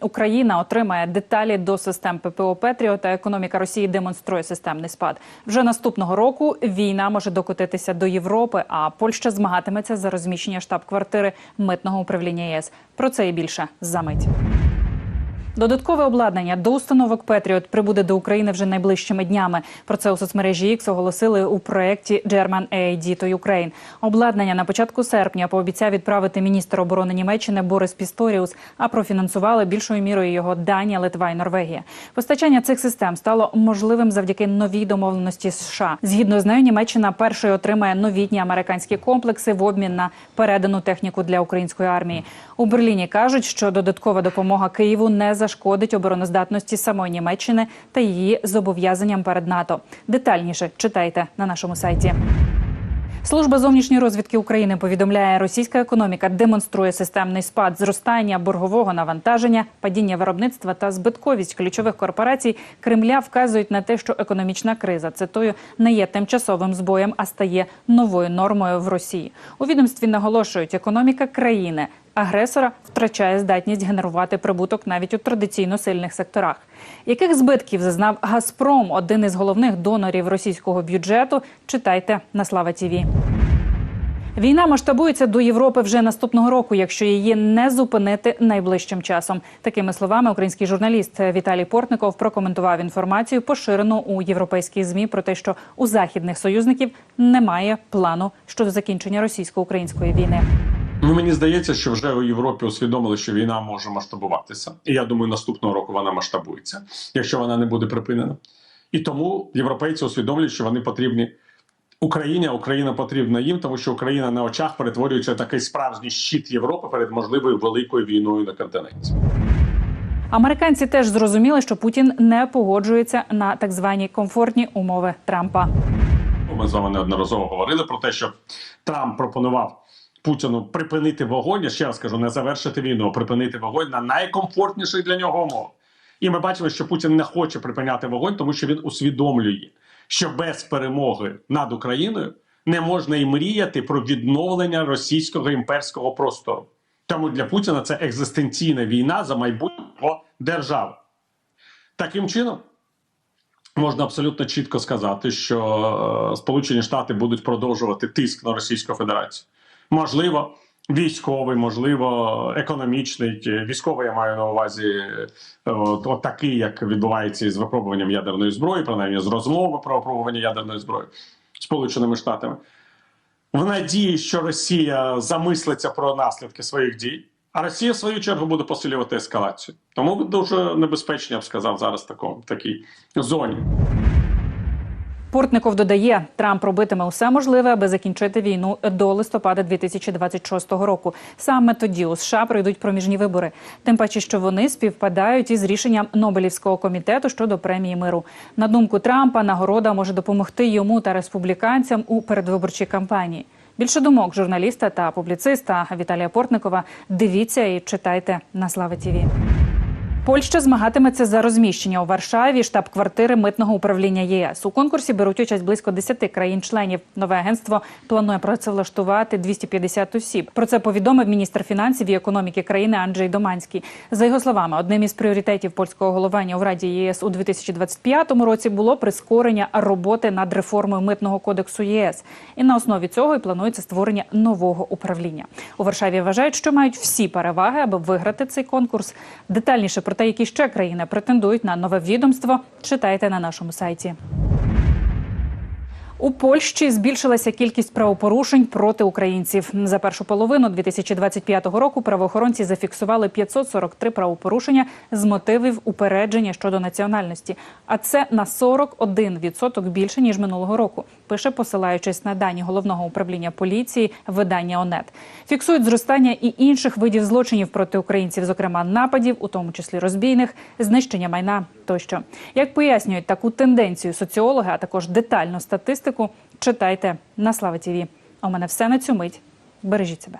Україна отримає деталі до систем ППО Петріо та економіка Росії демонструє системний спад. Вже наступного року війна може докотитися до Європи, а Польща змагатиметься за розміщення штаб-квартири митного управління ЄС. Про це і більше за мить. Додаткове обладнання до установок Петріот прибуде до України вже найближчими днями. Про це у соцмережі X оголосили у проєкті German AID to Ukraine. Обладнання на початку серпня пообіцяв відправити міністр оборони Німеччини Борис Пісторіус, а профінансували більшою мірою його Данія, Литва і Норвегія. Постачання цих систем стало можливим завдяки новій домовленості США. Згідно з нею, Німеччина першою отримає новітні американські комплекси в обмін на передану техніку для української армії. У Берліні кажуть, що додаткова допомога Києву не зашкодить обороноздатності самої Німеччини та її зобов'язанням перед НАТО. Детальніше читайте на нашому сайті. Служба зовнішньої розвідки України повідомляє, російська економіка демонструє системний спад зростання боргового навантаження, падіння виробництва та збитковість ключових корпорацій Кремля вказують на те, що економічна криза цитую не є тимчасовим збоєм, а стає новою нормою в Росії. У відомстві наголошують, економіка країни агресора втрачає здатність генерувати прибуток навіть у традиційно сильних секторах. Яких збитків зазнав Газпром, один із головних донорів російського бюджету? Читайте на Слава Тіві. Війна масштабується до Європи вже наступного року, якщо її не зупинити найближчим часом. Такими словами, український журналіст Віталій Портников прокоментував інформацію, поширену у європейських змі про те, що у західних союзників немає плану щодо закінчення російсько-української війни. Ну, мені здається, що вже у Європі усвідомили, що війна може масштабуватися. І я думаю, наступного року вона масштабується, якщо вона не буде припинена. І тому європейці усвідомлюють, що вони потрібні Україні, а Україна потрібна їм, тому що Україна на очах перетворюється в такий справжній щит Європи перед можливою великою війною на континенті. Американці теж зрозуміли, що Путін не погоджується на так звані комфортні умови Трампа. Ми з вами неодноразово говорили про те, що Трамп пропонував Путіну припинити вогонь. Я ще раз кажу, не завершити війну, а припинити вогонь на найкомфортніших для нього умов. І ми бачимо, що Путін не хоче припиняти вогонь, тому що він усвідомлює, що без перемоги над Україною не можна і мріяти про відновлення російського імперського простору. Тому для Путіна це екзистенційна війна за майбутнє держави. Таким чином. Можна абсолютно чітко сказати, що е, Сполучені Штати будуть продовжувати тиск на Російську Федерацію. Можливо, військовий, можливо, економічний. Військовий я маю на увазі е, от, от такий, як відбувається із випробуванням ядерної зброї, принаймні з розмови про випробування ядерної зброї Сполученими Штатами, в надії, що Росія замислиться про наслідки своїх дій. А Росія в свою чергу буде посилювати ескалацію. Тому дуже небезпечно, я б сказав, зараз такому такій зоні. Портников додає, Трамп робитиме усе можливе, аби закінчити війну до листопада 2026 року. Саме тоді у США пройдуть проміжні вибори. Тим паче, що вони співпадають із рішенням Нобелівського комітету щодо премії миру. На думку Трампа, нагорода може допомогти йому та республіканцям у передвиборчій кампанії. Більше думок журналіста та публіциста Віталія Портникова. Дивіться і читайте на Слава Тіві. Польща змагатиметься за розміщення у Варшаві штаб-квартири митного управління ЄС. У конкурсі беруть участь близько 10 країн-членів. Нове агентство планує працевлаштувати 250 осіб. Про це повідомив міністр фінансів і економіки країни Анджей Доманський. За його словами, одним із пріоритетів польського головування у Раді ЄС у 2025 році було прискорення роботи над реформою митного кодексу ЄС. І на основі цього і планується створення нового управління. У Варшаві вважають, що мають всі переваги, аби виграти цей конкурс. Детальніше про те, які ще країни претендують на нове відомство, читайте на нашому сайті. У Польщі збільшилася кількість правопорушень проти українців. За першу половину 2025 року правоохоронці зафіксували 543 правопорушення з мотивів упередження щодо національності. А це на 41% більше ніж минулого року. Пише, посилаючись на дані головного управління поліції, видання ОНЕТ. Фіксують зростання і інших видів злочинів проти українців, зокрема нападів, у тому числі розбійних, знищення майна тощо. Як пояснюють таку тенденцію соціологи, а також детальну статистику, читайте на Слава Тіві. А у мене все на цю мить. Бережіть себе.